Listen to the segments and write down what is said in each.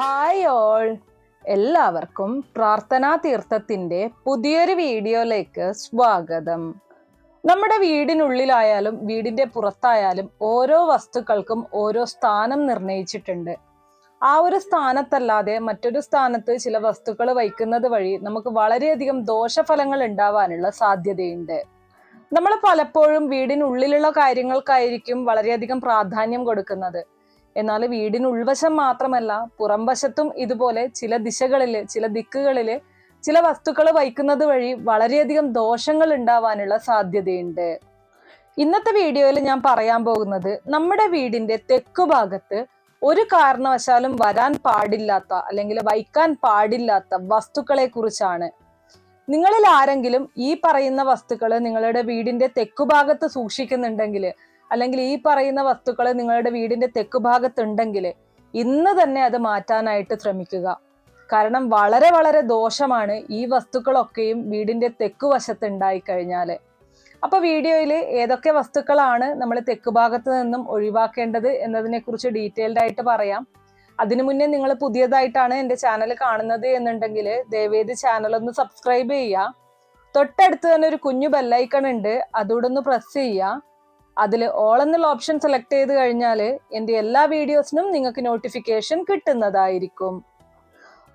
Hi all. എല്ലാവർക്കും പ്രാർത്ഥനാ തീർത്ഥത്തിന്റെ പുതിയൊരു വീഡിയോയിലേക്ക് സ്വാഗതം. നമ്മുടെ വീടിനുള്ളിലായാലും വീടിന്റെ പുറത്തായാലും ഓരോ വസ്തുക്കൾക്കും ഓരോ സ്ഥാനം നിർണയിച്ചിട്ടുണ്ട്. ആ ഒരു സ്ഥാനത്തല്ലാതെ മറ്റൊരു സ്ഥാനത്ത് ചില വസ്തുക്കൾ വയ്ക്കുന്നത് വഴി നമുക്ക് വളരെയധികം ദോഷഫലങ്ങൾ ഉണ്ടാവാനുള്ള സാധ്യതയുണ്ട്. നമ്മൾ പലപ്പോഴും വീടിനുള്ളിലുള്ള കാര്യങ്ങൾക്കായിരിക്കും വളരെയധികം പ്രാധാന്യം കൊടുക്കുന്നത്. എന്നാൽ വീടിന് ഉൾവശം മാത്രമല്ല പുറംവശത്തും ഇതുപോലെ ചില ദിശകളിൽ ചില ദിക്കുകളിൽ ചില വസ്തുക്കൾ വയ്ക്കുന്നത് വഴി വളരെയധികം ദോഷങ്ങൾ ഉണ്ടാവാനുള്ള സാധ്യതയുണ്ട്. ഇന്നത്തെ വീഡിയോയിൽ ഞാൻ പറയാൻ പോകുന്നത് നമ്മുടെ വീടിന്റെ തെക്കു ഭാഗത്ത് ഒരു കാരണവശാലും വരാൻ പാടില്ലാത്ത അല്ലെങ്കിൽ വയ്ക്കാൻ പാടില്ലാത്ത വസ്തുക്കളെ കുറിച്ചാണ്. നിങ്ങളിൽ ആരെങ്കിലും ഈ പറയുന്ന വസ്തുക്കൾ നിങ്ങളുടെ വീടിന്റെ തെക്കുഭാഗത്ത് സൂക്ഷിക്കുന്നുണ്ടെങ്കിൽ അല്ലെങ്കിൽ ഈ പറയുന്ന വസ്തുക്കൾ നിങ്ങളുടെ വീടിന്റെ തെക്ക് ഭാഗത്തുണ്ടെങ്കിൽ ഇന്ന് തന്നെ അത് മാറ്റാനായിട്ട് ശ്രമിക്കുക. കാരണം വളരെ വളരെ ദോഷമാണ് ഈ വസ്തുക്കളൊക്കെയും വീടിന്റെ തെക്ക് വശത്ത് ഉണ്ടായി കഴിഞ്ഞാൽ അപ്പൊ വീഡിയോയിൽ ഏതൊക്കെ വസ്തുക്കളാണ് നമ്മൾ തെക്ക് ഭാഗത്ത് നിന്നും ഒഴിവാക്കേണ്ടത് എന്നതിനെ കുറിച്ച് ഡീറ്റെയിൽഡ് ആയിട്ട് പറയാം. അതിനു മുന്നേ നിങ്ങൾ പുതിയതായിട്ടാണ് എന്റെ ചാനൽ കാണുന്നത് എന്നുണ്ടെങ്കിൽ ദയവേത് ചാനൽ ഒന്ന് സബ്സ്ക്രൈബ് ചെയ്യുക. തൊട്ടടുത്ത് തന്നെ ഒരു കുഞ്ഞു ബെല്ലൈക്കൺ ഉണ്ട്. അതോടൊന്ന് പ്രസ് ചെയ്യുക. അതിൽ ഓൾ എന്നുള്ള ഓപ്ഷൻ സെലക്ട് ചെയ്ത് കഴിഞ്ഞാൽ എന്റെ എല്ലാ വീഡിയോസിനും നിങ്ങൾക്ക് നോട്ടിഫിക്കേഷൻ കിട്ടുന്നതായിരിക്കും.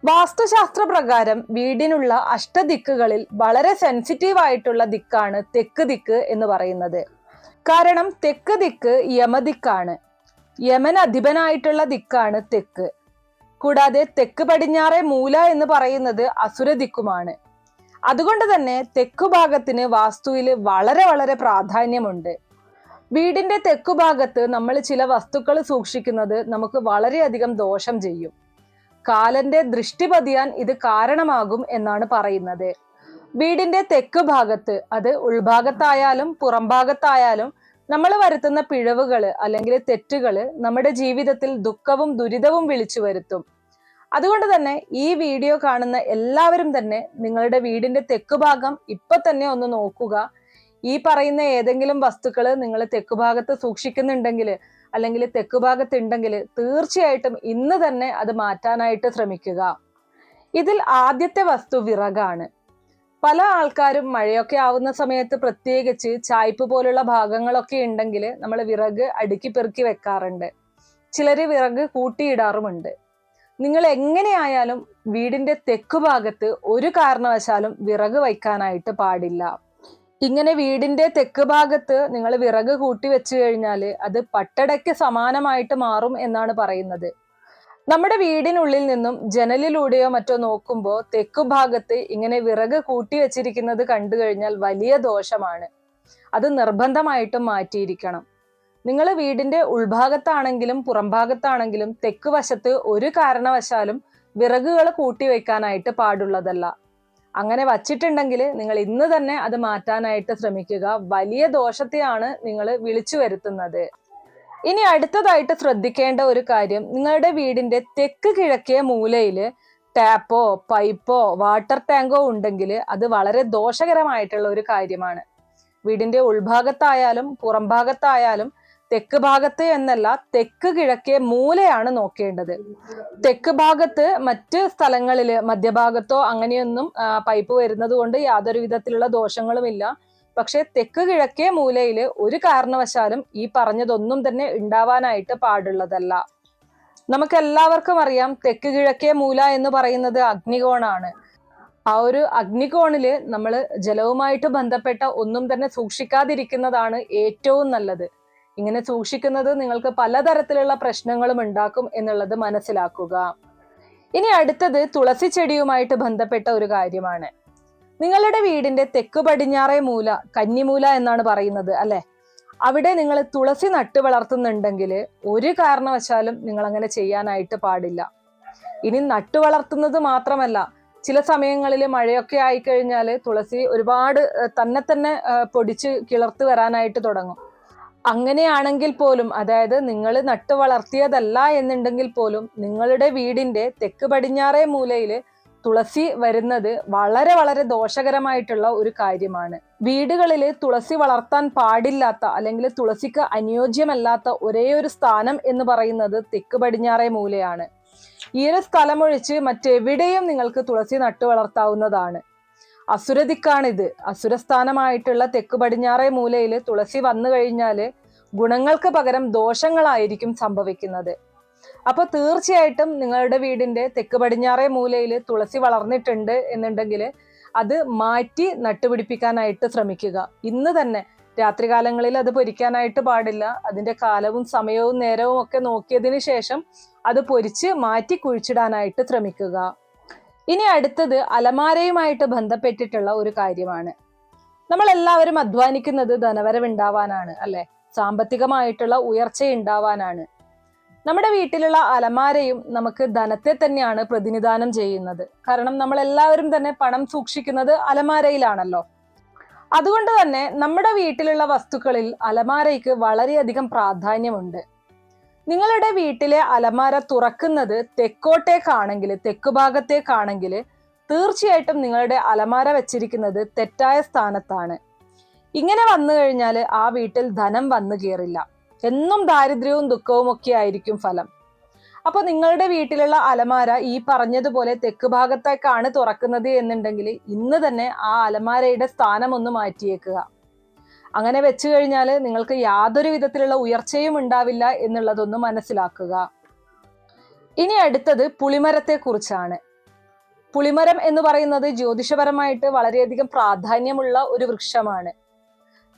വാസ്തുശാസ്ത്ര പ്രകാരം വീടിനുള്ള അഷ്ടദിക്കുകളിൽ വളരെ സെൻസിറ്റീവ് ആയിട്ടുള്ള ദിക്കാണ് തെക്ക് ദിക്ക് എന്ന് പറയുന്നത്. കാരണം തെക്ക് ദിക്ക് യമദിക്കാണ്. യമൻ അധിപനായിട്ടുള്ള ദിക്കാണ് തെക്ക്. കൂടാതെ തെക്ക് പടിഞ്ഞാറെ മൂല എന്ന് പറയുന്നത് അസുര ദിക്കുമാണ്. അതുകൊണ്ട് തന്നെ തെക്കു ഭാഗത്തിന് വാസ്തുവിൽ വളരെ വളരെ പ്രാധാന്യമുണ്ട്. വീടിന്റെ തെക്കു ഭാഗത്ത് നമ്മൾ ചില വസ്തുക്കൾ സൂക്ഷിക്കുന്നത് നമുക്ക് വളരെയധികം ദോഷം ചെയ്യും. കാലന്റെ ദൃഷ്ടി പതിയാൻ ഇത് കാരണമാകും എന്നാണ് പറയുന്നത്. വീടിന്റെ തെക്ക് ഭാഗത്ത് അത് ഉൾഭാഗത്തായാലും പുറംഭാഗത്തായാലും നമ്മൾ വരുത്തുന്ന പിഴവുകൾ അല്ലെങ്കിൽ തെറ്റുകൾ നമ്മുടെ ജീവിതത്തിൽ ദുഃഖവും ദുരിതവും വിളിച്ചു വരുത്തും. അതുകൊണ്ട് തന്നെ ഈ വീഡിയോ കാണുന്ന എല്ലാവരും തന്നെ നിങ്ങളുടെ വീടിന്റെ തെക്കുഭാഗം ഇപ്പൊ തന്നെ ഒന്ന് നോക്കുക. ഈ പറയുന്ന ഏതെങ്കിലും വസ്തുക്കൾ നിങ്ങൾ തെക്കുഭാഗത്ത് സൂക്ഷിക്കുന്നുണ്ടെങ്കിൽ അല്ലെങ്കിൽ തെക്കുഭാഗത്ത് ഉണ്ടെങ്കിൽ തീർച്ചയായിട്ടും ഇന്ന് തന്നെ അത് മാറ്റാനായിട്ട് ശ്രമിക്കുക. ഇതിൽ ആദ്യത്തെ വസ്തു വിറകാണ്. പല ആൾക്കാരും മഴയൊക്കെ ആവുന്ന സമയത്ത് പ്രത്യേകിച്ച് ചായ്പ് പോലുള്ള ഭാഗങ്ങളൊക്കെ ഉണ്ടെങ്കിൽ നമ്മൾ വിറക് അടുക്കി പെറുക്കി വെക്കാറുണ്ട്. ചിലർ വിറക് കൂട്ടിയിടാറുമുണ്ട്. നിങ്ങൾ എങ്ങനെയായാലും വീടിന്റെ തെക്കുഭാഗത്ത് ഒരു കാരണവശാലും വിറക് വയ്ക്കാനായിട്ട് പാടില്ല. ഇങ്ങനെ വീടിന്റെ തെക്ക് ഭാഗത്ത് നിങ്ങൾ വിറക് കൂട്ടി വെച്ചു കഴിഞ്ഞാൽ അത് പട്ടടയ്ക്ക് സമാനമായിട്ട് മാറും എന്നാണ് പറയുന്നത്. നമ്മുടെ വീടിനുള്ളിൽ നിന്നും ജനലിലൂടെയോ മറ്റോ നോക്കുമ്പോൾ തെക്കു ഭാഗത്ത് ഇങ്ങനെ വിറക് കൂട്ടി വെച്ചിരിക്കുന്നത് കണ്ടു കഴിഞ്ഞാൽ വലിയ ദോഷമാണ്. അത് നിർബന്ധമായിട്ടും മാറ്റിയിരിക്കണം. നിങ്ങൾ വീടിന്റെ ഉൾഭാഗത്താണെങ്കിലും പുറംഭാഗത്താണെങ്കിലും തെക്ക് വശത്ത് ഒരു കാരണവശാലും വിറകുകൾ കൂട്ടി വെക്കാനായിട്ട് പാടുള്ളതല്ല. അങ്ങനെ വച്ചിട്ടുണ്ടെങ്കിൽ നിങ്ങൾ ഇന്ന് തന്നെ അത് മാറ്റാനായിട്ട് ശ്രമിക്കുക. വലിയ ദോഷത്തെയാണ് നിങ്ങൾ വിളിച്ചു വരുത്തുന്നത്. ഇനി അടുത്തതായിട്ട് ശ്രദ്ധിക്കേണ്ട ഒരു കാര്യം നിങ്ങളുടെ വീടിന്റെ തെക്ക് കിഴക്കേ മൂലയിൽ ടാപ്പോ പൈപ്പോ വാട്ടർ ടാങ്കോ ഉണ്ടെങ്കിൽ അത് വളരെ ദോഷകരമായിട്ടുള്ള ഒരു കാര്യമാണ്. വീടിന്റെ ഉൾഭാഗത്തായാലും പുറംഭാഗത്തായാലും തെക്ക് ഭാഗത്ത് എന്നല്ല തെക്ക് കിഴക്കേ മൂലയാണ് നോക്കേണ്ടത്. തെക്ക് ഭാഗത്ത് മറ്റ് സ്ഥലങ്ങളിൽ മധ്യഭാഗത്തോ അങ്ങനെയൊന്നും പൈപ്പ് വരുന്നത് കൊണ്ട് യാതൊരു വിധത്തിലുള്ള ദോഷങ്ങളുമില്ല. പക്ഷെ തെക്ക് കിഴക്കേ മൂലയിൽ ഒരു കാരണവശാലും ഈ പറഞ്ഞതൊന്നും തന്നെ ഉണ്ടാവാനായിട്ട് പാടുള്ളതല്ല. നമുക്ക് എല്ലാവർക്കും അറിയാം തെക്ക് കിഴക്കേ മൂല എന്ന് പറയുന്നത് അഗ്നികോണാണ്. ആ ഒരു അഗ്നികോണിൽ നമ്മൾ ജലവുമായിട്ട് ബന്ധപ്പെട്ട ഒന്നും തന്നെ സൂക്ഷിക്കാതിരിക്കുന്നതാണ് ഏറ്റവും നല്ലത്. ഇങ്ങനെ സൂക്ഷിക്കുന്നത് നിങ്ങൾക്ക് പലതരത്തിലുള്ള പ്രശ്നങ്ങളും ഉണ്ടാക്കും എന്നുള്ളത് മനസ്സിലാക്കുക. ഇനി അടുത്തത് തുളസി ചെടിയുമായിട്ട് ബന്ധപ്പെട്ട ഒരു കാര്യമാണ്. നിങ്ങളുടെ വീടിന്റെ തെക്ക് പടിഞ്ഞാറേ മൂല കന്നിമൂല എന്നാണ് പറയുന്നത് അല്ലെ? അവിടെ നിങ്ങൾ തുളസി നട്ടു വളർത്തുന്നുണ്ടെങ്കിൽ ഒരു കാരണവശാലും നിങ്ങൾ അങ്ങനെ ചെയ്യാനായിട്ട് പാടില്ല. ഇനി നട്ടു വളർത്തുന്നത് മാത്രമല്ല ചില സമയങ്ങളിൽ മഴയൊക്കെ ആയിക്കഴിഞ്ഞാൽ തുളസി ഒരുപാട് തന്നെ തന്നെ പൊടിച്ച് കിളർത്ത് വരാനായിട്ട് തുടങ്ങും. അങ്ങനെയാണെങ്കിൽ പോലും അതായത് നിങ്ങൾ നട്ടു വളർത്തിയതല്ല എന്നുണ്ടെങ്കിൽ പോലും നിങ്ങളുടെ വീടിന്റെ തെക്ക് പടിഞ്ഞാറേ മൂലയിൽ തുളസി വരുന്നത് വളരെ വളരെ ദോഷകരമായിട്ടുള്ള ഒരു കാര്യമാണ്. വീടുകളിൽ തുളസി വളർത്താൻ പാടില്ലാത്ത അല്ലെങ്കിൽ തുളസിക്ക് അനുയോജ്യമല്ലാത്ത ഒരേ ഒരു സ്ഥാനം എന്ന് പറയുന്നത് തെക്ക് പടിഞ്ഞാറേ മൂലയാണ്. ഈ ഒരു സ്ഥലമൊഴിച്ച് മറ്റെവിടെയും നിങ്ങൾക്ക് തുളസി നട്ടു വളർത്താവുന്നതാണ്. അസുരദിക്കാണിത്. അസുരസ്ഥാനമായിട്ടുള്ള തെക്ക് പടിഞ്ഞാറേ മൂലയിൽ തുളസി വന്നു കഴിഞ്ഞാൽ ഗുണങ്ങൾക്ക് പകരം ദോഷങ്ങളായിരിക്കും സംഭവിക്കുന്നത്. അപ്പൊ തീർച്ചയായിട്ടും നിങ്ങളുടെ വീടിന്റെ തെക്ക് പടിഞ്ഞാറേ മൂലയിൽ തുളസി വളർന്നിട്ടുണ്ട് എന്നുണ്ടെങ്കിൽ അത് മാറ്റി നട്ടുപിടിപ്പിക്കാനായിട്ട് ശ്രമിക്കുക. ഇന്ന് തന്നെ രാത്രികാലങ്ങളിൽ അത് പൊരിക്കാനായിട്ട് പാടില്ല. അതിന്റെ കാലവും സമയവും നേരവും ഒക്കെ നോക്കിയതിന് ശേഷം അത് പൊരിച്ച് മാറ്റി കുഴിച്ചിടാനായിട്ട് ശ്രമിക്കുക. ഇനി അടുത്തത് അലമാരയുമായിട്ട് ബന്ധപ്പെട്ടിട്ടുള്ള ഒരു കാര്യമാണ്. നമ്മൾ എല്ലാവരും അധ്വാനിക്കുന്നത് ധനവരവുണ്ടാവാനാണ് അല്ലെ? സാമ്പത്തികമായിട്ടുള്ള ഉയർച്ച ഉണ്ടാവാനാണ് നമ്മുടെ വീട്ടിലുള്ള അലമാരയും നമുക്ക് ധനത്തെ തന്നെയാണ് പ്രതിനിധാനം ചെയ്യുന്നത്. കാരണം നമ്മൾ എല്ലാവരും തന്നെ പണം സൂക്ഷിക്കുന്നത് അലമാരയിലാണല്ലോ. അതുകൊണ്ട് തന്നെ നമ്മുടെ വീട്ടിലുള്ള വസ്തുക്കളിൽ അലമാരയ്ക്ക് വളരെയധികം പ്രാധാന്യമുണ്ട്. നിങ്ങളുടെ വീട്ടിലെ അലമാര തുറക്കുന്നത് തെക്കോട്ടേക്കാണെങ്കിൽ തെക്കു ഭാഗത്തേക്കാണെങ്കിൽ തീർച്ചയായിട്ടും നിങ്ങളുടെ അലമാര വെച്ചിരിക്കുന്നത് തെറ്റായ സ്ഥാനത്താണ്. ഇങ്ങനെ വന്നു കഴിഞ്ഞാൽ ആ വീട്ടിൽ ധനം വന്നു കയറില്ല എന്നും ദാരിദ്ര്യവും ദുഃഖവും ഒക്കെ ആയിരിക്കും ഫലം. അപ്പൊ നിങ്ങളുടെ വീട്ടിലുള്ള അലമാര ഈ പറഞ്ഞതുപോലെ തെക്ക് ഭാഗത്തേക്കാണ് തുറക്കുന്നത് എന്നുണ്ടെങ്കിൽ ഇന്ന് തന്നെ ആ അലമാരയുടെ സ്ഥാനം ഒന്ന് മാറ്റിയേക്കുക. അങ്ങനെ വെച്ചു കഴിഞ്ഞാൽ നിങ്ങൾക്ക് യാതൊരു വിധത്തിലുള്ള ഉയർച്ചയും ഉണ്ടാവില്ല എന്നുള്ളതൊന്ന് മനസ്സിലാക്കുക. ഇനി അടുത്തത് പുളിമരത്തെക്കുറിച്ചാണ്. പുളിമരം എന്ന് പറയുന്നത് ജ്യോതിഷപരമായിട്ട് വളരെയധികം പ്രാധാന്യമുള്ള ഒരു വൃക്ഷമാണ്.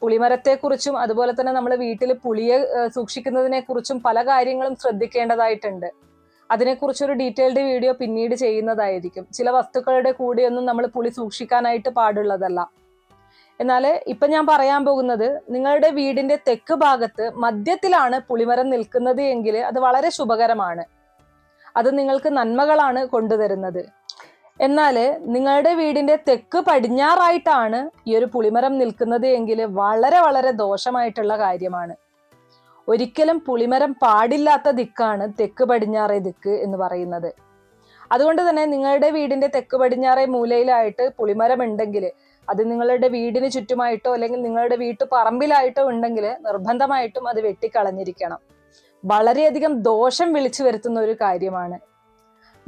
പുളിമരത്തെക്കുറിച്ചും അതുപോലെ തന്നെ നമ്മൾ വീട്ടിൽ പുളിയെ സൂക്ഷിക്കുന്നതിനെക്കുറിച്ചും പല കാര്യങ്ങളും ശ്രദ്ധിക്കേണ്ടതായിട്ടുണ്ട്. അതിനെക്കുറിച്ച് ഒരു ഡീറ്റെയിൽഡ് വീഡിയോ പിന്നീട് ചെയ്യുന്നതായിരിക്കും. ചില വസ്തുക്കളുടെ കൂടെയൊന്നും നമ്മൾ പുളി സൂക്ഷിക്കാനായിട്ട് പാടുള്ളതല്ല. എന്നാൽ ഇപ്പൊ ഞാൻ പറയാൻ പോകുന്നത് നിങ്ങളുടെ വീടിന്റെ തെക്ക് ഭാഗത്ത് മധ്യത്തിലാണ് പുളിമരം നിൽക്കുന്നത് എങ്കിൽ അത് വളരെ ശുഭകരമാണ്. അത് നിങ്ങൾക്ക് നന്മകളാണ് കൊണ്ടുതരുന്നത്. എന്നാൽ നിങ്ങളുടെ വീടിന്റെ തെക്ക് പടിഞ്ഞാറായിട്ടാണ് ഈ ഒരു പുളിമരം നിൽക്കുന്നത് എങ്കിൽ വളരെ വളരെ ദോഷമായിട്ടുള്ള കാര്യമാണ്. ഒരിക്കലും പുളിമരം പാടില്ലാത്ത ദിക്കാണ് തെക്ക് പടിഞ്ഞാറേ ദിക്ക് എന്ന് പറയുന്നത്. അതുകൊണ്ട് തന്നെ നിങ്ങളുടെ വീടിന്റെ തെക്ക് പടിഞ്ഞാറേ മൂലയിലായിട്ട് പുളിമരം ഉണ്ടെങ്കിൽ അത് നിങ്ങളുടെ വീടിന് ചുറ്റുമായിട്ടോ അല്ലെങ്കിൽ നിങ്ങളുടെ വീട്ടു പറമ്പിലായിട്ടോ ഉണ്ടെങ്കിൽ നിർബന്ധമായിട്ടും അത് വെട്ടിക്കളഞ്ഞിരിക്കണം. വളരെയധികം ദോഷം വിളിച്ചു വരുത്തുന്ന ഒരു കാര്യമാണ്.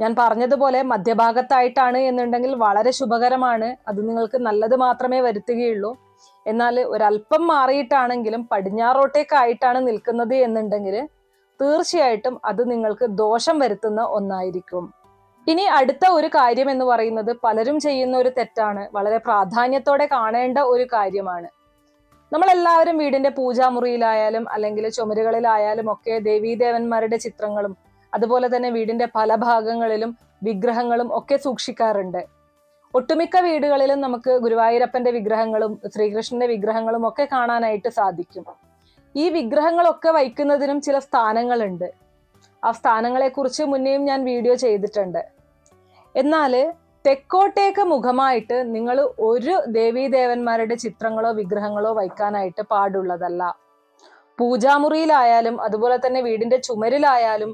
ഞാൻ പറഞ്ഞതുപോലെ മധ്യഭാഗത്തായിട്ടാണ് എന്നുണ്ടെങ്കിൽ വളരെ ശുഭകരമാണ്. അത് നിങ്ങൾക്ക് നല്ലത് മാത്രമേ വരുത്തുകയുള്ളൂ. എന്നാൽ ഒരല്പം മാറിയിട്ടാണെങ്കിലും പടിഞ്ഞാറോട്ടേക്കായിട്ടാണ് നിൽക്കുന്നത് എന്നുണ്ടെങ്കിൽ തീർച്ചയായിട്ടും അത് നിങ്ങൾക്ക് ദോഷം വരുത്തുന്ന ഒന്നായിരിക്കും. ഇനി അടുത്ത ഒരു കാര്യം എന്ന് പറയുന്നത് പലരും ചെയ്യുന്ന ഒരു തെറ്റാണ്. വളരെ പ്രാധാന്യത്തോടെ കാണേണ്ട ഒരു കാര്യമാണ്. നമ്മളെല്ലാവരും വീടിന്റെ പൂജാമുറിയിലായാലും അല്ലെങ്കിൽ ചുമരുകളിലായാലും ഒക്കെ ദേവീദേവന്മാരുടെ ചിത്രങ്ങളും അതുപോലെ തന്നെ വീടിന്റെ പല ഭാഗങ്ങളിലും വിഗ്രഹങ്ങളും ഒക്കെ സൂക്ഷിക്കാറുണ്ട്. ഒട്ടുമിക്ക വീടുകളിലും നമുക്ക് ഗുരുവായൂരപ്പന്റെ വിഗ്രഹങ്ങളും ശ്രീകൃഷ്ണന്റെ വിഗ്രഹങ്ങളും ഒക്കെ കാണാനായിട്ട് സാധിക്കും. ഈ വിഗ്രഹങ്ങളൊക്കെ വയ്ക്കുന്നതിനും ചില സ്ഥാനങ്ങളുണ്ട്. ആ സ്ഥാനങ്ങളെ കുറിച്ച് മുന്നേയും ഞാൻ വീഡിയോ ചെയ്തിട്ടുണ്ട്. എന്നാൽ തെക്കോട്ടേക്ക് മുഖമായിട്ട് നിങ്ങൾ ഒരു ദേവീദേവന്മാരുടെ ചിത്രങ്ങളോ വിഗ്രഹങ്ങളോ വയ്ക്കാനായിട്ട് പാടുള്ളതല്ല. പൂജാമുറിയിലായാലും അതുപോലെ തന്നെ വീടിന്റെ ചുമരിലായാലും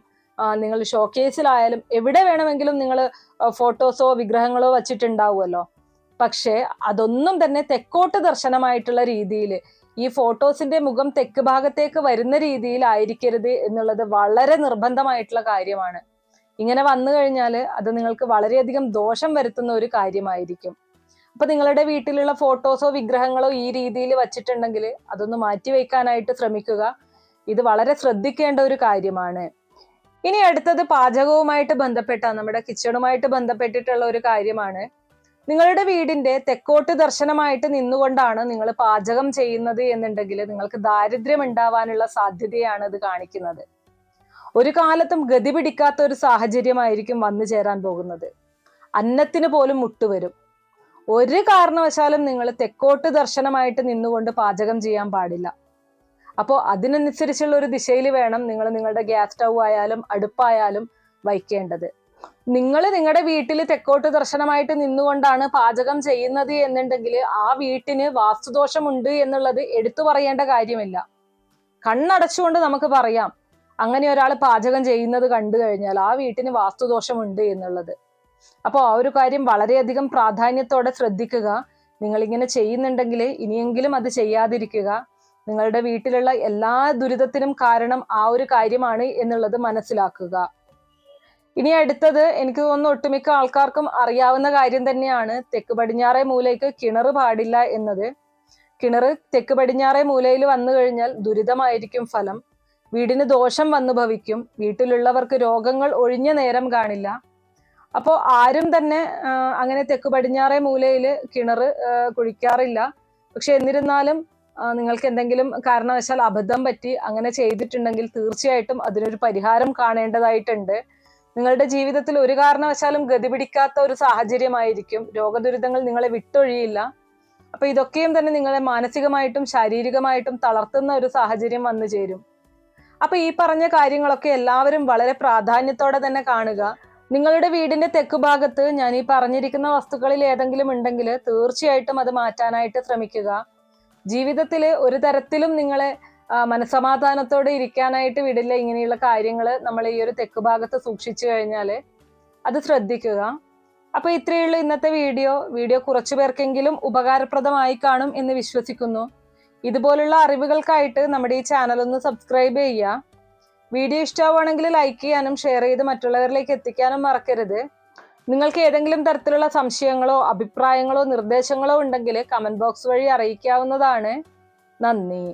നിങ്ങൾ ഷോക്കേസിലായാലും എവിടെ വേണമെങ്കിലും നിങ്ങൾ ഫോട്ടോസോ വിഗ്രഹങ്ങളോ വച്ചിട്ടുണ്ടാവുമല്ലോ. പക്ഷേ അതൊന്നും തന്നെ തെക്കോട്ട് ദർശനമായിട്ടുള്ള രീതിയിൽ ഈ ഫോട്ടോസിന്റെ മുഖം തെക്ക് ഭാഗത്തേക്ക് വരുന്ന രീതിയിലായിരിക്കരുത് എന്നുള്ളത് വളരെ നിർബന്ധമായിട്ടുള്ള കാര്യമാണ്. ഇങ്ങനെ വന്നു കഴിഞ്ഞാൽ അത് നിങ്ങൾക്ക് വളരെയധികം ദോഷം വരുത്തുന്ന ഒരു കാര്യമായിരിക്കും. അപ്പൊ നിങ്ങളുടെ വീട്ടിലുള്ള ഫോട്ടോസോ വിഗ്രഹങ്ങളോ ഈ രീതിയിൽ വച്ചിട്ടുണ്ടെങ്കിൽ അതൊന്ന് മാറ്റി വയ്ക്കാനായിട്ട് ശ്രമിക്കുക. ഇത് വളരെ ശ്രദ്ധിക്കേണ്ട ഒരു കാര്യമാണ്. ഇനി അടുത്തത് പാചകവുമായിട്ട് ബന്ധപ്പെട്ട നമ്മുടെ കിച്ചണുമായിട്ട് ബന്ധപ്പെട്ടിട്ടുള്ള ഒരു കാര്യമാണ്. നിങ്ങളുടെ വീടിന്റെ തെക്കോട്ട് ദർശനമായിട്ട് നിന്നുകൊണ്ടാണ് നിങ്ങൾ പാചകം ചെയ്യുന്നത് എന്നുണ്ടെങ്കിൽ നിങ്ങൾക്ക് ദാരിദ്ര്യം ഉണ്ടാവാനുള്ള സാധ്യതയാണ് ഇത് കാണിക്കുന്നത്. ഒരു കാലത്തും ഗതി പിടിക്കാത്ത ഒരു സാഹചര്യമായിരിക്കും വന്നു ചേരാൻ പോകുന്നത്. അന്നത്തിന് പോലും മുട്ടുവരും. ഒരു കാരണവശാലും നിങ്ങൾ തെക്കോട്ട് ദർശനമായിട്ട് നിന്നുകൊണ്ട് പാചകം ചെയ്യാൻ പാടില്ല. അപ്പോൾ അതിനനുസരിച്ചുള്ള ഒരു ദിശയിൽ വേണം നിങ്ങൾ നിങ്ങളുടെ ഗ്യാസ് സ്റ്റൗ ആയാലും അടുപ്പായാലും വയ്ക്കേണ്ടത്. നിങ്ങൾ നിങ്ങളുടെ വീട്ടിൽ തെക്കോട്ട് ദർശനമായിട്ട് നിന്നുകൊണ്ടാണ് പാചകം ചെയ്യുന്നത് എന്നുണ്ടെങ്കിൽ ആ വീട്ടിന് വാസ്തുദോഷമുണ്ട് എന്നുള്ളത് എടുത്തു പറയേണ്ട കാര്യമില്ല. കണ്ണടച്ചുകൊണ്ട് നമുക്ക് പറയാം അങ്ങനെ ഒരാൾ പാചകം ചെയ്യുന്നത് കണ്ടു കഴിഞ്ഞാൽ ആ വീട്ടിന് വാസ്തുദോഷമുണ്ട് എന്നുള്ളത്. അപ്പോൾ ആ ഒരു കാര്യം വളരെയധികം പ്രാധാന്യത്തോടെ ശ്രദ്ധിക്കുക. നിങ്ങൾ ഇങ്ങനെ ചെയ്യുന്നുണ്ടെങ്കിൽ ഇനിയെങ്കിലും അത് ചെയ്യാതിരിക്കുക. നിങ്ങളുടെ വീട്ടിലുള്ള എല്ലാ ദുരിതത്തിനും കാരണം ആ ഒരു കാര്യമാണ് എന്നുള്ളത് മനസ്സിലാക്കുക. ഇനി അടുത്തത് എനിക്ക് തോന്നുന്നു ഒട്ടുമിക്ക ആൾക്കാർക്കും അറിയാവുന്ന കാര്യം തന്നെയാണ് തെക്ക് പടിഞ്ഞാറേ മൂലയ്ക്ക് കിണർ പാടില്ല എന്നത്. കിണർ തെക്ക് പടിഞ്ഞാറേ മൂലയിൽ വന്നു കഴിഞ്ഞാൽ ദുരിതമായിരിക്കും ഫലം. വീടിന് ദോഷം വന്നു ഭവിക്കും. വീട്ടിലുള്ളവർക്ക് രോഗങ്ങൾ ഒഴിഞ്ഞ നേരം കാണില്ല. അപ്പോൾ ആരും തന്നെ അങ്ങനെ തെക്ക് പടിഞ്ഞാറേ മൂലയിൽ കിണർ കുഴിക്കാറില്ല. പക്ഷെ എന്നിരുന്നാലും നിങ്ങൾക്ക് എന്തെങ്കിലും കാരണവശാൽ അബദ്ധം പറ്റി അങ്ങനെ ചെയ്തിട്ടുണ്ടെങ്കിൽ തീർച്ചയായിട്ടും അതിനൊരു പരിഹാരം കാണേണ്ടതായിട്ടുണ്ട്. നിങ്ങളുടെ ജീവിതത്തിൽ ഒരു കാരണവശാലും ഗതി പിടിക്കാത്ത ഒരു സാഹചര്യമായിരിക്കും. രോഗദുരിതങ്ങൾ നിങ്ങളെ വിട്ടൊഴിയില്ല. അപ്പൊ ഇതൊക്കെയും തന്നെ നിങ്ങളെ മാനസികമായിട്ടും ശാരീരികമായിട്ടും തളർത്തുന്ന ഒരു സാഹചര്യം വന്നു ചേരും. അപ്പൊ ഈ പറഞ്ഞ കാര്യങ്ങളൊക്കെ എല്ലാവരും വളരെ പ്രാധാന്യത്തോടെ തന്നെ കാണുക. നിങ്ങളുടെ വീടിന്റെ തെക്ക് ഭാഗത്ത് ഞാൻ ഈ പറഞ്ഞിരിക്കുന്ന വസ്തുക്കളിൽ ഏതെങ്കിലും ഉണ്ടെങ്കിൽ തീർച്ചയായിട്ടും അത് മാറ്റാനായിട്ട് ശ്രമിക്കുക. ജീവിതത്തിൽ ഒരു തരത്തിലും നിങ്ങളെ മനസമാധാനത്തോടെ ഇരിക്കാനായിട്ട് വിടില്ല ഇങ്ങനെയുള്ള കാര്യങ്ങൾ നമ്മൾ ഈ ഒരു തെക്ക് ഭാഗത്ത് സൂക്ഷിച്ചു കഴിഞ്ഞാൽ അത് ശ്രദ്ധിക്കുക. അപ്പൊ ഇത്രയുള്ള ഇന്നത്തെ വീഡിയോ. വീഡിയോ കുറച്ചു പേർക്കെങ്കിലും ഉപകാരപ്രദമായി കാണും എന്ന് വിശ്വസിക്കുന്നു. ഇതുപോലുള്ള അറിവുകൾക്കായിട്ട് നമ്മുടെ ഈ ചാനൽ ഒന്ന് സബ്സ്ക്രൈബ് ചെയ്യുക. വീഡിയോ ഇഷ്ടമാവുകയാണെങ്കിൽ ലൈക്ക് ചെയ്യാനും ഷെയർ ചെയ്ത് മറ്റുള്ളവരിലേക്ക് എത്തിക്കാനും മറക്കരുത്. നിങ്ങൾക്ക് ഏതെങ്കിലും തരത്തിലുള്ള സംശയങ്ങളോ അഭിപ്രായങ്ങളോ നിർദ്ദേശങ്ങളോ ഉണ്ടെങ്കിൽ കമന്റ് ബോക്സ് വഴി അറിയിക്കാവുന്നതാണ്. നന്ദി.